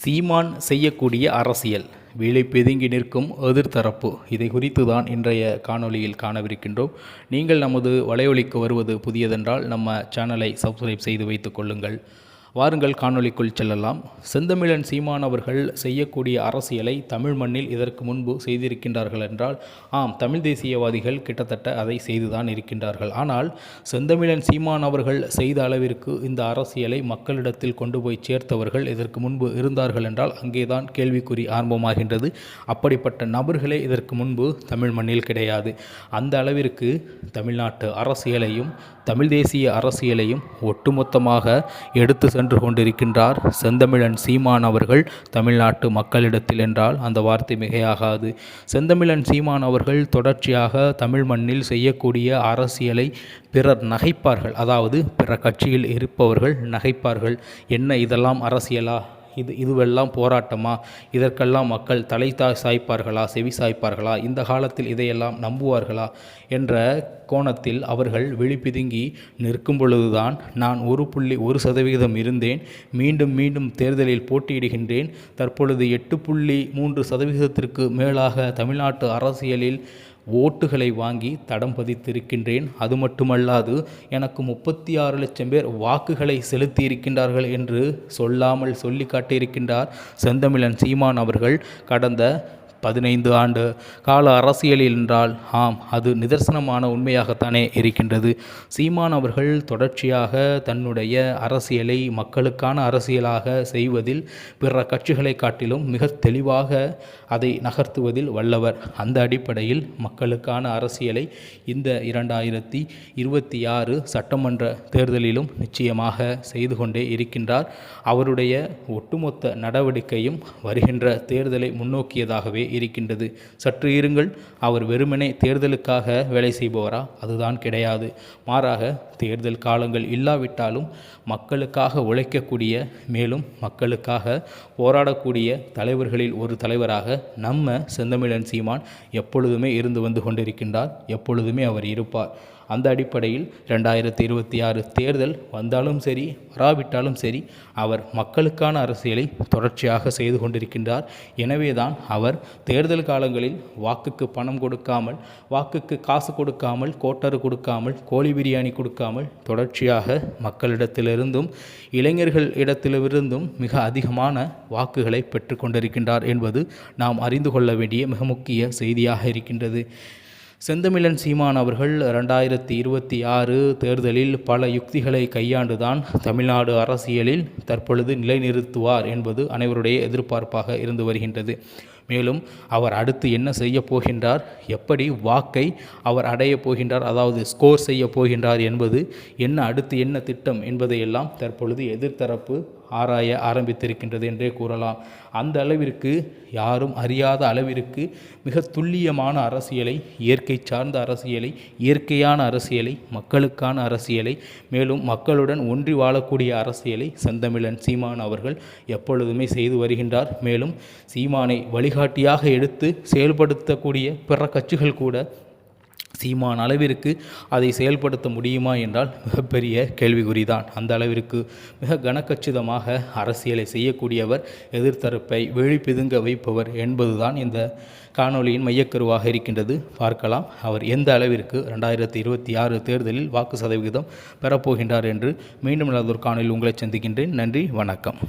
சீமான் செய்யக்கூடிய அரசியல். வேலை பெதுங்கி நிற்கும் எதிர்த்தரப்பு. இதை குறித்து தான் இன்றைய காணொளியில் காணவிருக்கின்றோம். நீங்கள் நமது வலையொலிக்கு வருவது புதியதென்றால் நம்ம சேனலை சப்ஸ்கிரைப் செய்து வைத்துக் கொள்ளுங்கள். வாருங்கள் காணொளிக்குள் செல்லலாம். செந்தமிழன் சீமான் அவர்கள் செய்யக்கூடிய அரசியலை தமிழ் மண்ணில் இதற்கு முன்பு செய்திருக்கின்றார்கள் என்றால் ஆம் தமிழ் தேசியவாதிகள் கிட்டத்தட்ட அதை செய்துதான் இருக்கின்றார்கள். ஆனால் செந்தமிழன் சீமான் அவர்கள் செய்த அளவிற்கு இந்த அரசியலை மக்களிடத்தில் கொண்டு போய் சேர்த்தவர்கள் இதற்கு முன்பு இருந்தார்கள் என்றால் அங்கேதான் கேள்விக்குறி ஆரம்பமாகின்றது. அப்படிப்பட்ட நபர்களே இதற்கு முன்பு தமிழ் மண்ணில் கிடையாது. அந்த அளவிற்கு தமிழ்நாட்டு அரசியலையும் தமிழ் தேசிய அரசியலையும் ஒட்டுமொத்தமாக எடுத்து சென்று கொண்டிருக்கின்றார். செந்தமிழன் சீமான் அவர்கள் தமிழ்நாட்டு மக்களிடத்தில் என்றால் அந்த வார்த்தை மிகையாகாது. செந்தமிழன் சீமான் அவர்கள் தொடர்ச்சியாக தமிழ் மண்ணில் செய்யக்கூடிய அரசியலை பிறர் நகைப்பார்கள். அதாவது பிற கட்சியில் இருப்பவர்கள் நகைப்பார்கள். என்ன இதெல்லாம் அரசியலா? இது இதுவெல்லாம் போராட்டமா? இதற்கெல்லாம் மக்கள் தலை தா சாய்ப்பார்களா? செவி சாய்ப்பார்களா? இந்த காலத்தில் இதையெல்லாம் நம்புவார்களா? என்ற கோணத்தில் அவர்கள் விழிப்பிதுங்கி நிற்கும் பொழுதுதான் நான் ஒரு புள்ளி ஒரு சதவிகிதம் இருந்தேன். மீண்டும் மீண்டும் தேர்தலில் போட்டியிடுகின்றேன். தற்பொழுது எட்டு புள்ளி மூன்று சதவிகிதத்திற்கு மேலாக தமிழ்நாட்டு அரசியலில் ஓட்டுகளை வாங்கி தடம் பதித்திருக்கின்றேன். அது மட்டுமல்லாது எனக்கு முப்பத்தி ஆறு லட்சம் பேர் வாக்குகளை செலுத்தி இருக்கின்றார்கள் என்று சொல்லாமல் சொல்லி காட்டியிருக்கின்றார் செந்தமிழன் சீமான் அவர்கள். கடந்த பதினைந்து ஆண்டு கால அரசியலில் என்றால் ஆம் அது நிதர்சனமான உண்மையாகத்தானே இருக்கின்றது. சீமான் அவர்கள் தொடர்ச்சியாக தன்னுடைய அரசியலை மக்களுக்கான அரசியலாக செய்வதில் பிற கட்சிகளை காட்டிலும் மிக தெளிவாக அதை நகர்த்துவதில் வல்லவர். அந்த அடிப்படையில் மக்களுக்கான அரசியலை இந்த இரண்டாயிரத்தி இருபத்தி ஆறு சட்டமன்ற தேர்தலிலும் நிச்சயமாக செய்து கொண்டே இருக்கின்றார். அவருடைய ஒட்டுமொத்த நடவடிக்கையும் வருகின்ற தேர்தலை முன்னோக்கியதாகவே இருக்கின்றது. சற்று இருங்கள் அவர் வெறுமனே தேர்தலுக்காக வேலை செய்பவரா? அதுதான் கிடையாது. மாறாக தேர்தல் காலங்கள் இல்லாவிட்டாலும் மக்களுக்காக உழைக்கக்கூடிய மேலும் மக்களுக்காக போராடக்கூடிய தலைவர்களில் ஒரு தலைவராக நம்ம செந்தமிழன் சீமான் எப்பொழுதுமே இருந்து வந்து கொண்டிருக்கின்றார். எப்பொழுதுமே அவர் இருப்பார். அந்த அடிப்படையில் ரெண்டாயிரத்தி இருபத்தி ஆறு தேர்தல் வந்தாலும் சரி வராவிட்டாலும் சரி அவர் மக்களுக்கான அரசியலை தொடர்ச்சியாக செய்து கொண்டிருக்கின்றார். எனவே தான் அவர் தேர்தல் காலங்களில் வாக்குக்கு பணம் கொடுக்காமல் வாக்குக்கு காசு கொடுக்காமல் கோட்டரு கொடுக்காமல் கோழி பிரியாணி கொடுக்காமல் தொடர்ச்சியாக மக்களிடத்திலிருந்தும் இளைஞர்கள் இடத்திலிருந்தும் மிக அதிகமான வாக்குகளை பெற்றுக்கொண்டிருக்கின்றார் என்பது நாம் அறிந்து கொள்ள வேண்டிய மிக முக்கிய செய்தியாக இருக்கின்றது. செந்தமிழன் சீமான் அவர்கள் ரெண்டாயிரத்தி இருபத்தி ஆறு தேர்தலில் பல யுக்திகளை கையாண்டுதான் தமிழ்நாடு அரசியலில் தற்பொழுது நிலைநிறுத்துவார் என்பது அனைவருடைய எதிர்பார்ப்பாக இருந்து வருகின்றது. மேலும் அவர் அடுத்து என்ன செய்ய போகின்றார்? எப்படி வாக்கை அவர் அடையப் போகின்றார்? அதாவது ஸ்கோர் செய்ய போகின்றார் என்பது என்ன அடுத்து என்ன திட்டம் என்பதையெல்லாம் தற்பொழுது எதிர்த்தரப்பு ஆராய ஆரம்பித்திருக்கின்றது என்றே கூறலாம். அந்த அளவிற்கு யாரும் அறியாத அளவிற்கு மிக துல்லியமான அரசியலை இயற்கை சார்ந்த அரசியலை இயற்கையான அரசியலை மக்களுக்கான அரசியலை மேலும் மக்களுடன் ஒன்றி வாழக்கூடிய அரசியலை செந்தமிழன் சீமான் அவர்கள் எப்பொழுதுமே செய்து வருகின்றார். மேலும் சீமானை வழி வழிகாட்டியாக எடுத்து செயல்படுத்தக்கூடிய பிற கட்சிகள் கூட சீமான் அளவிற்கு அதை செயல்படுத்த முடியுமா என்றால் மிகப்பெரிய கேள்விக்குறிதான். அந்த அளவிற்கு மிக கனக்கச்சிதமாக அரசியலை செய்யக்கூடியவர் எதிர்த்தரப்பை வெளிப்பிதுங்க வைப்பவர் என்பதுதான் இந்த காணொலியின் மையக்கருவாக இருக்கின்றது. பார்க்கலாம் அவர் எந்த அளவிற்கு ரெண்டாயிரத்தி இருபத்தி ஆறு தேர்தலில் வாக்கு சதவிகிதம் பெறப்போகின்றார் என்று மீண்டும் ஒரு காணொலியில் உங்களை சந்திக்கின்றேன். நன்றி வணக்கம்.